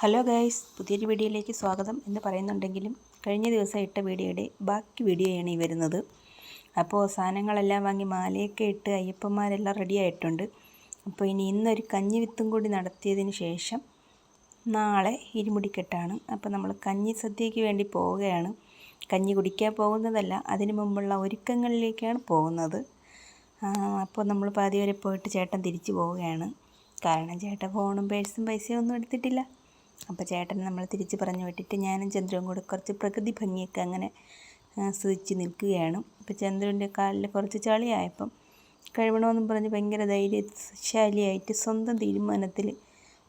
Hello guys പുതിയൊരു വീഡിയോയിലേക്ക് സ്വാഗതം എന്ന് പറയുന്നുണ്ടെങ്കിലും കഴിഞ്ഞ ദിവസം ഇട്ട വീഡിയോയുടെ ബാക്കി വീഡിയോയാണ് ഈ വരുന്നത്. അപ്പോൾ സാധനങ്ങളെല്ലാം വാങ്ങി മാലയൊക്കെ ഇട്ട് അയ്യപ്പന്മാരെല്ലാം റെഡി ആയിട്ടുണ്ട്. അപ്പോൾ ഇനി ഇന്നൊരു കഞ്ഞി വിത്തും കൂടി നടത്തിയതിന് ശേഷം നാളെ ഇരുമുടിക്കെട്ടാണ്. അപ്പോൾ നമ്മൾ കഞ്ഞി സദ്യയ്ക്ക് വേണ്ടി പോവുകയാണ്. കഞ്ഞി കുടിക്കാൻ പോകുന്നതല്ല അതിനു മുമ്പുള്ള ഒരുക്കങ്ങളിലേക്കാണ് പോകുന്നത്. അപ്പോൾ നമ്മൾ പാതി വരെ പോയിട്ട് ചേട്ടൻ തിരിച്ചു പോവുകയാണ്. കാരണം ചേട്ടൻ ഫോണും പേഴ്സും പൈസയും ഒന്നും എടുത്തിട്ടില്ല. അപ്പോൾ ചേട്ടൻ നമ്മൾ തിരിച്ച് പറഞ്ഞു വിട്ടിട്ട് ഞാനും ചന്ദ്രവും കൂടെ കുറച്ച് പ്രകൃതി ഭംഗിയൊക്കെ അങ്ങനെ ആസ്വദിച്ച് നിൽക്കുകയാണ്. അപ്പോൾ ചന്ദ്രന്റെ കാലിൽ കുറച്ച് ചളിയായപ്പം കഴിവണമെന്നും പറഞ്ഞ് ഭയങ്കര ധൈര്യശാലിയായിട്ട് സ്വന്തം തീരുമാനത്തിൽ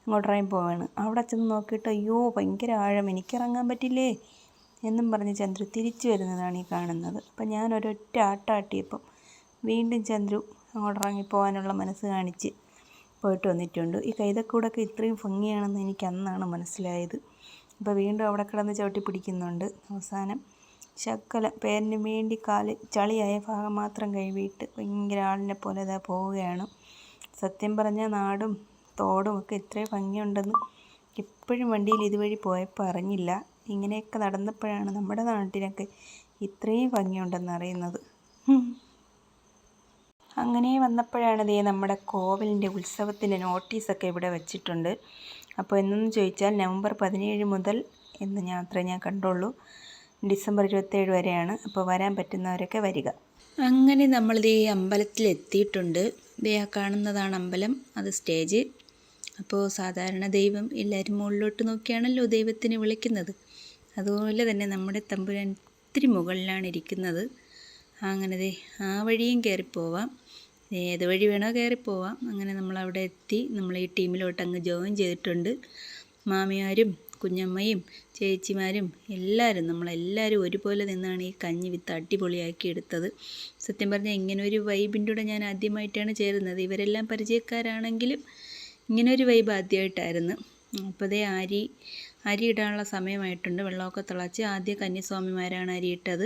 അങ്ങോട്ടിറങ്ങി പോവാണ്. അവിടെ ചെന്ന് നോക്കിയിട്ട് അയ്യോ ഭയങ്കര ആഴം എനിക്കിറങ്ങാൻ പറ്റില്ലേ എന്നും പറഞ്ഞ് ചന്ദ്രു തിരിച്ചു വരുന്നതാണ് ഈ കാണുന്നത്. അപ്പം ഞാൻ ഒരൊറ്റ ആട്ടാട്ടിയപ്പം വീണ്ടും ചന്ദ്രു അങ്ങോട്ടിറങ്ങി പോകാനുള്ള മനസ്സ് കാണിച്ച് പോയിട്ട് വന്നിട്ടുണ്ട്. ഈ കൈതക്കൂടൊക്കെ ഇത്രയും ഭംഗിയാണെന്ന് എനിക്ക് അന്നാണ് മനസ്സിലായത്. അപ്പോൾ വീണ്ടും അവിടെ കിടന്ന് ചവിട്ടി പിടിക്കുന്നുണ്ട് അവസാനം. ശക്കല പേരിന് വേണ്ടി കാൽ ചളിയായ ഭാഗം മാത്രം കൈവിട്ട് ഭയങ്കര ആളിനെ പോലെ ഇതാ പോവുകയാണ്. സത്യം പറഞ്ഞാൽ നാടും തോടും ഒക്കെ ഇത്രയും ഭംഗിയുണ്ടെന്ന് ഇപ്പോഴും വണ്ടിയിൽ ഇതുവഴി പോയപ്പോൾ അറിഞ്ഞില്ല. ഇങ്ങനെയൊക്കെ നടന്നപ്പോഴാണ് നമ്മുടെ നാട്ടിനൊക്കെ ഇത്രയും ഭംഗിയുണ്ടെന്ന് അറിയുന്നത്. അങ്ങനെ വന്നപ്പോഴാണ് ദേ നമ്മുടെ കോവിലിന്റെ ഉത്സവത്തിന്റെ നോട്ടീസൊക്കെ ഇവിടെ വെച്ചിട്ടുണ്ട്. അപ്പോൾ എന്നൊന്ന് ചോദിച്ചാൽ നവംബർ പതിനേഴ് മുതൽ എന്ന് ഞാൻ അത്ര ഞാൻ കണ്ടുള്ളൂ. ഡിസംബർ ഇരുപത്തേഴ് വരെയാണ്. അപ്പോൾ വരാൻ പറ്റുന്നവരൊക്കെ വരിക. അങ്ങനെ നമ്മൾ ദേ അമ്പലത്തിൽ എത്തിയിട്ടുണ്ട് ദേ ആ കാണുന്നതാണ് അമ്പലം. അത് സ്റ്റേജ്. അപ്പോൾ സാധാരണ ദൈവം എല്ലാവരും മുകളിലോട്ട് നോക്കിയാണല്ലോ ദൈവത്തിന് വിളിക്കുന്നത്. അതുപോലെ തന്നെ നമ്മുടെ തമ്പുരാൻ ഒത്തിരി മുകളിലാണ് ഇരിക്കുന്നത്. അങ്ങനെ ആ വഴിയും കയറിപ്പോവാം. ഏത് വഴി വേണോ കയറിപ്പോവാം. അങ്ങനെ നമ്മൾ അവിടെ എത്തി. നമ്മൾ ഈ ടീമിലോട്ട് അങ്ങ് ജോയിൻ ചെയ്തിട്ടുണ്ട്. മാമിയാരും കുഞ്ഞമ്മയും ചേച്ചിമാരും എല്ലാവരും നമ്മളെല്ലാവരും ഒരുപോലെ നിന്നാണ് ഈ കഞ്ഞി വിത്ത് അടിപൊളിയാക്കി എടുത്തത്. സത്യം പറഞ്ഞാൽ ഇങ്ങനെ ഒരു വൈബിന്റെ കൂടെ ഞാൻ ആദ്യമായിട്ടാണ് ചേരുന്നത്. ഇവരെല്ലാം പരിചയക്കാരാണെങ്കിലും ഇങ്ങനെ ഒരു വൈബ് ആദ്യമായിട്ടായിരുന്നു. അപ്പോൾ അതേ അരി അരി ഇടാനുള്ള സമയമായിട്ടുണ്ട്. വെള്ളമൊക്കെ തിളച്ച് ആദ്യ കന്യസ്വാമിമാരാണ് അരി ഇട്ടത്.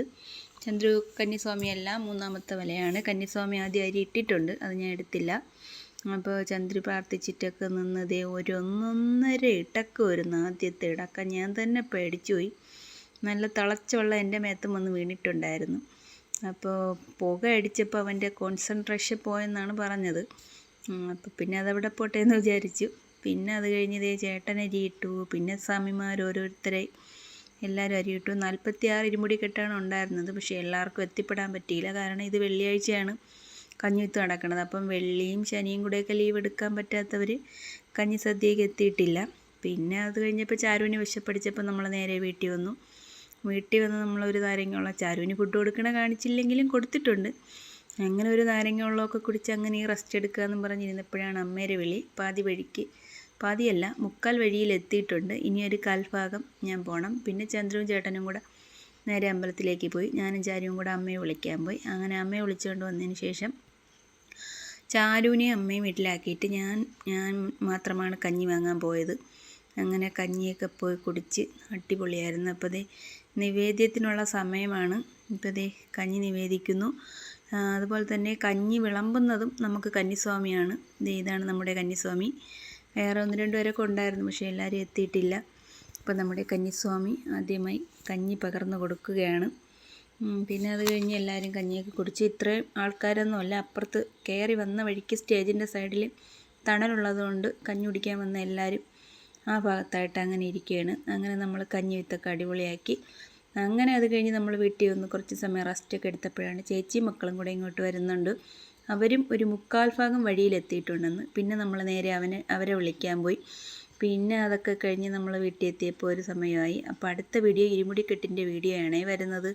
ചന്ദ്രു കന്നിസ്വാമിയല്ല മൂന്നാമത്തെ വലയാണ് കന്നിസ്വാമി ആദ്യം അരി ഇട്ടിട്ടുണ്ട്. അത് ഞാൻ എടുത്തില്ല. അപ്പോൾ ചന്ദ്രു പ്രാർത്ഥിച്ചിട്ടൊക്കെ നിന്നതേ ഒരു ഒന്നൊന്നര ഇട്ടക്ക് വരുന്ന ആദ്യത്തെ ഇടക്ക. ഞാൻ തന്നെ പേടിച്ചുപോയി. നല്ല തിളച്ചുള്ള എന്റെ മേത്തും വന്ന് വീണിട്ടുണ്ടായിരുന്നു. അപ്പോൾ പുക അടിച്ചപ്പോൾ അവന്റെ കോൺസെൻട്രേഷൻ പോയെന്നാണ് പറഞ്ഞത്. അപ്പോൾ പിന്നെ അതവിടെ പോട്ടെ എന്ന് വിചാരിച്ചു. പിന്നെ അത് കഴിഞ്ഞതേ ചേട്ടൻ ഇട്ടു. പിന്നെ സ്വാമിമാർ ഓരോരുത്തരെ എല്ലാവരും അരിയിട്ടു നാൽപ്പത്തി ആറ് ഇരുമുടി കെട്ടാണ് ഉണ്ടായിരുന്നത്. പക്ഷേ എല്ലാവർക്കും എത്തിപ്പെടാൻ പറ്റിയില്ല. കാരണം ഇത് വെള്ളിയാഴ്ചയാണ് കഞ്ഞിത്ത് നടക്കുന്നത്. അപ്പം വെള്ളിയും ശനിയും കൂടെയൊക്കെ ലീവ് എടുക്കാൻ പറ്റാത്തവർ കഞ്ഞി സദ്യയ്ക്ക് എത്തിയിട്ടില്ല. പിന്നെ അത് കഴിഞ്ഞപ്പോൾ ചാരുവിന് വിശപ്പടിച്ചപ്പോൾ നമ്മൾ നേരെ വീട്ടിൽ വന്നു. വീട്ടിൽ വന്ന് നമ്മളൊരു നാരങ്ങയുള്ള ചാരുവിന് ഫുഡ് കൊടുക്കണ കാണിച്ചില്ലെങ്കിലും കൊടുത്തിട്ടുണ്ട്. അങ്ങനെ ഒരു നാരങ്ങ കുടിച്ച് അങ്ങനെ ഈ റെസ്റ്റ് എടുക്കുക എന്നും പറഞ്ഞിരുന്നപ്പോഴാണ് അമ്മേരെ വിളി പാതി വഴിക്ക് പാതിയല്ല മുക്കാൽ വഴിയിൽ എത്തിയിട്ടുണ്ട് ഇനി ഒരു കാൽഭാഗം ഞാൻ പോകണം പിന്നെ ചന്ദ്രവും ചേട്ടനും കൂടെ നേരെ അമ്പലത്തിലേക്ക് പോയി. ഞാനും ചാരുവും കൂടെ അമ്മയെ വിളിക്കാൻ പോയി. അങ്ങനെ അമ്മയെ വിളിച്ചുകൊണ്ട് വന്നതിന് ശേഷം ചാരുവിനെയും അമ്മയും വീട്ടിലാക്കിയിട്ട് ഞാൻ ഞാൻ മാത്രമാണ് കഞ്ഞി വാങ്ങാൻ പോയത്. അങ്ങനെ കഞ്ഞിയൊക്കെ പോയി കുടിച്ച് അടിപൊളിയായിരുന്നു. അപ്പോൾ ദേ നിവേദ്യത്തിനുള്ള സമയമാണ്. ഇപ്പോൾ ദേ കഞ്ഞി നിവേദിക്കുന്നു. അതുപോലെ തന്നെ കഞ്ഞി വിളമ്പുന്നതും നമുക്ക് കന്നിസ്വാമിയാണ്. ഇതാണ് നമ്മുടെ കന്നിസ്വാമി. വേറെ ഒന്ന് രണ്ട് പേരൊക്കെ ഉണ്ടായിരുന്നു പക്ഷേ എല്ലാവരും എത്തിയിട്ടില്ല. അപ്പോൾ നമ്മുടെ കഞ്ഞിസ്വാമി ആദ്യമായി കഞ്ഞി പകർന്നു കൊടുക്കുകയാണ്. പിന്നെ അത് കഴിഞ്ഞ് എല്ലാവരും കഞ്ഞിയൊക്കെ കുടിച്ച് ഇത്രയും ആൾക്കാരൊന്നും അല്ല അപ്പുറത്ത് കയറി വന്ന വഴിക്ക് സ്റ്റേജിന്റെ സൈഡിൽ തണലുള്ളതുകൊണ്ട് കഞ്ഞി കുടിക്കാൻ വന്ന എല്ലാവരും ആ ഭാഗത്തായിട്ട് അങ്ങനെ ഇരിക്കുകയാണ്. അങ്ങനെ നമ്മൾ കഞ്ഞി വിത്തൊക്കെ അടിപൊളിയാക്കി. അങ്ങനെ അത് കഴിഞ്ഞ് നമ്മൾ വീട്ടിൽ വന്ന് കുറച്ച് സമയം റെസ്റ്റൊക്കെ എടുത്തപ്പോഴാണ് ചേച്ചിയും മക്കളും കൂടെ ഇങ്ങോട്ട് വരുന്നുണ്ട്. അവരും ഒരു മുക്കാൽ ഭാഗം വഴിയിലെത്തിയിട്ടുണ്ടെന്ന്. പിന്നെ നമ്മൾ നേരെ അവനെ അവരെ വിളിക്കാൻ പോയി. പിന്നെ അതൊക്കെ കഴിഞ്ഞ് നമ്മൾ വീട്ടിൽ എത്തിയപ്പോൾ ഒരു സമയമായി. അപ്പോൾ അടുത്ത വീഡിയോ ഇരുമുടിക്കെട്ടിന്റെ വീഡിയോ ആണേ വരുന്നത്.